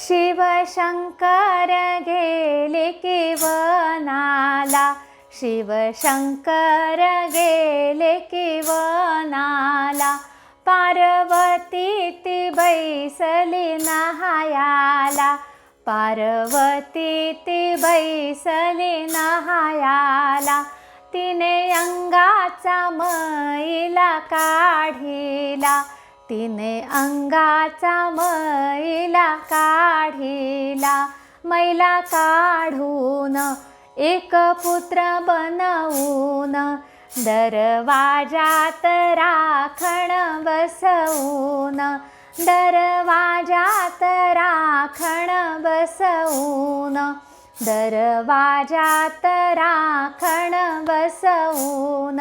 शिवशंकर गेले केवनाला. शिवशंकर गेले केवनाला. पार्वती ती बैसली नहायाला. पार्वती ती बैसली नहायाला. तिने अंगाचा मैला काढिला. तिने अंगाचा मैला काढिला. मैला काढून एक पुत्र बनवून दरवाजात राखण बसवून दरवाजात राखण बसवून दरवाजात राखण बसवून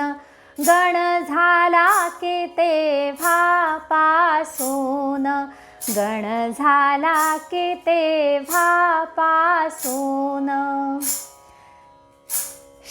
गण झाला की तेव्हा पासून गण झाला की तेव्हा पासून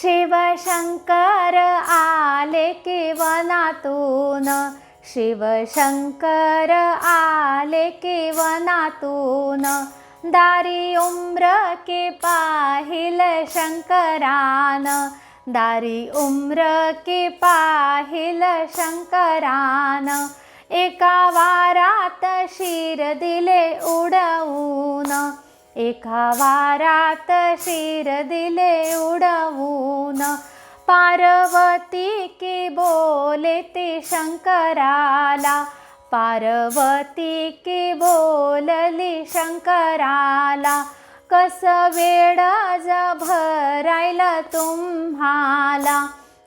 शिवशंकर आले की वनातून. शिवशंकर आले की वनातून. दारी उम्र के पाहिल शंकरान. दारी उम्र के पाहिल शंकरान एका वारात शिर दिले उडवून एका वारात शिर दिले उडवून पार्वती की बोले ते शंकराला पार्वती की बोलली शंकराला कस वेळ ज भरायला तुम्हाला?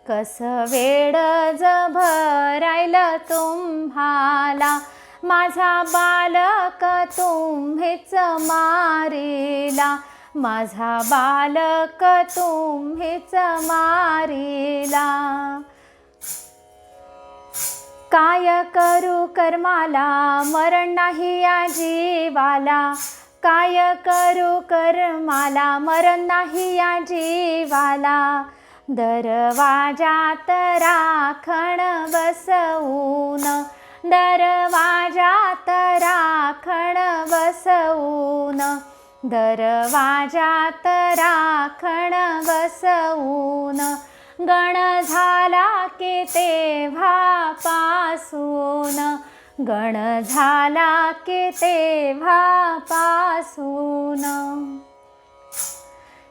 कस वेळ ज भरायला तुम्हाला? माझा बालक तुम्हीच मारिला. माझा बालक तुम्हीच मारिला. काय करू कर्माला? मरण नाही या जीवाला. काय करू कर्माला मरण नाही या जीवाला. दरवाजात राखण बसवून दरवाजात राखण बसवून दरवाजात राखण बसवून. गण झाला की तेव्हापासून गण झाला के तेव्हा पासून.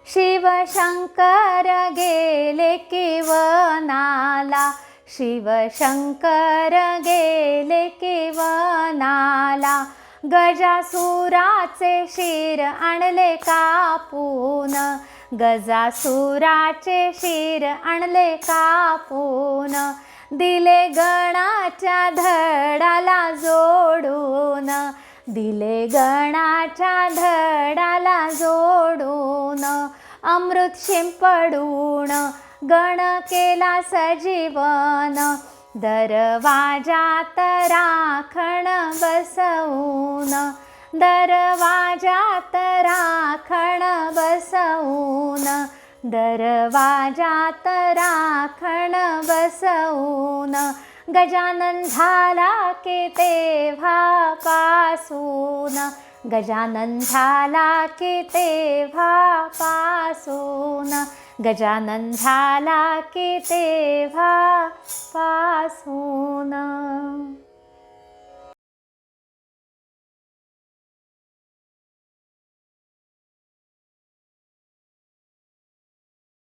शिवशंकर गेले किवनाला शिवशंकर गेले किवनाला गजासुराचे शिर आणले कापून. गजासुराचे शिर आणले कापून. दिले गणाच्या धडाला जोडून दिले गणाच्या धडाला जोडून अमृत शिंपडून गण केला सजीवन दरवाजात राखण बसवून दरवाजात राखण बसवून दरवाजात राखण बसवून गजानन झाला के तेव्हा पासून. गजानन झाला के तेव्हा पासून. गजानन झाला के तेव्हा पासून.